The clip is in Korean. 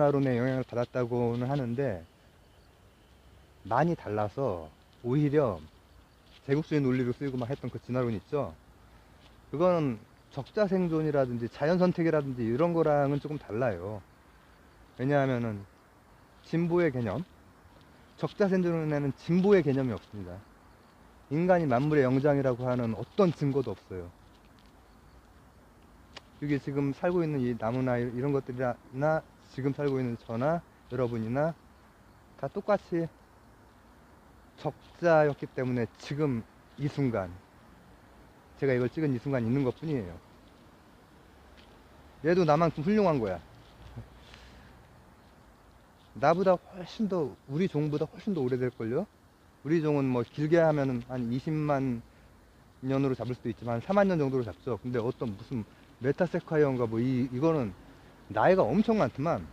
진화론에 영향을 받았다고는 하는데 많이 달라서 오히려 제국주의 논리를 쓰고 막 했던 그 진화론 있죠. 그거는 적자 생존이라든지 자연 선택이라든지 이런 거랑은 조금 달라요. 왜냐하면은 진보의 개념, 적자 생존에는 진보의 개념이 없습니다. 인간이 만물의 영장이라고 하는 어떤 증거도 없어요. 이게 지금 살고 있는 이 나무나 이- 이런 것들이나 지금 살고 있는 저나 여러분이나 다 똑같이 적자였기 때문에 지금 이 순간 제가 이걸 찍은 이 순간 있는 것 뿐이에요. 얘도 나만큼 훌륭한 거야. 나보다 훨씬 더 우리 종보다 훨씬 더 오래될걸요? 우리 종은 뭐 길게 하면은 한 20만 년으로 잡을 수도 있지만 한 4만 년 정도로 잡죠. 근데 어떤 무슨 메타세콰이어인가 뭐 이 이거는 나이가 엄청 많더만